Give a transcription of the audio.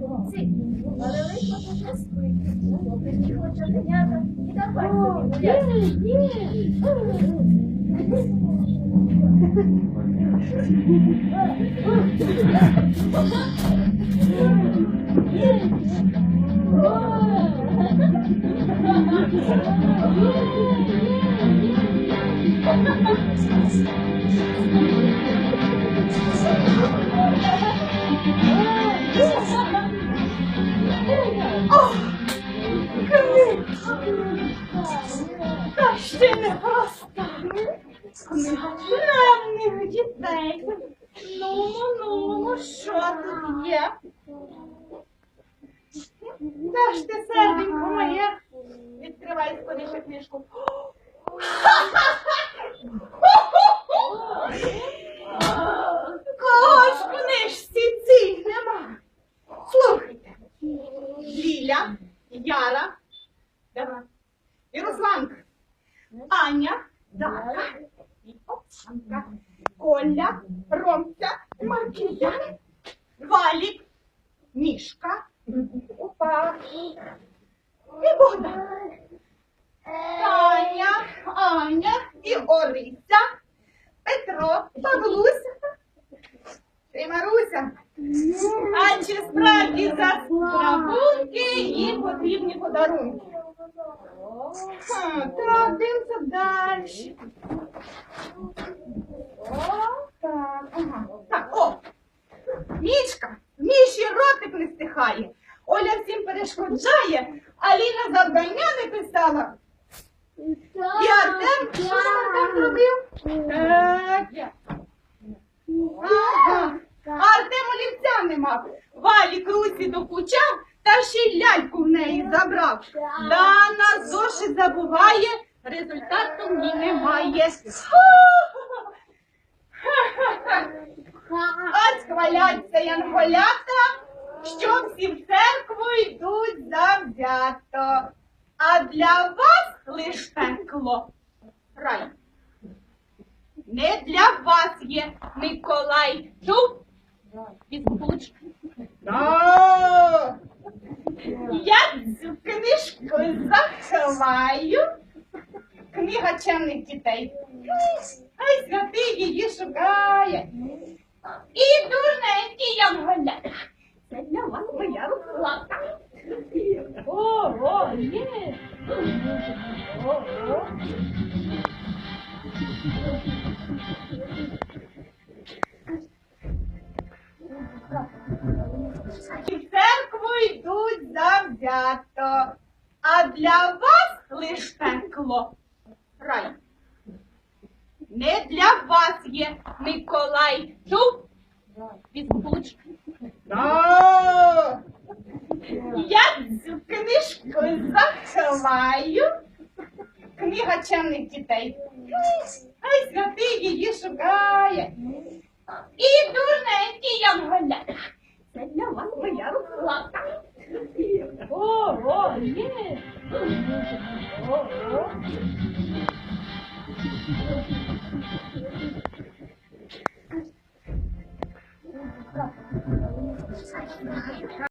голубці, але тут не спить. Попритні оченята і давай собі гуляти. Ще. Книга членних дітей. Ну, ну, ну, що тут є? Та ж ти, серденько моє, відкривай скоріше книжку. Кого ж в книжці цій нема? Слухайте. Ліля, Яра, давай. Аня, Дака, і Оксанка, Коля, Ромця, Маркіян, Валік, Мішка, Опа, і Богдан. Таня, Аня і Орися, Петро, Павлуся і Маруся. А чи справді за страхунки їм потрібні подарунки? Так, дивимося далі. О, так, ага. Так, о! Мішка, в Міші ротик не стихає. Оля всім перешкоджає, а Ліна завдання не писала. І Артем, що там Артем зробив? Так. Ага. Артем олівця не мав. Валік Русі докучав, та ще й ляльку в неї забрав. Дана зошит забуває, результату в немає. Ось хваляться янголята, що всі в церкву йдуть завзято. А для вас лиш пекло рай. Не для вас є Миколай. Чув? Відбуч. Я цю книжку заховаю. Книга чемних дітей. Ай, святий її шукає. І дурненький янголя. Це для вас моя розкладка. О, о, є. О, о. І в церкву йдуть завзято, а для вас лиш пекло рай. Не для вас є Миколай. Чув? Відбуч. Я цю книжку заховаю. Книга чемних дітей. Ай, святий її шукає. І дурненький янголя. Це для вас моя розкладка. О, о, є. О, о.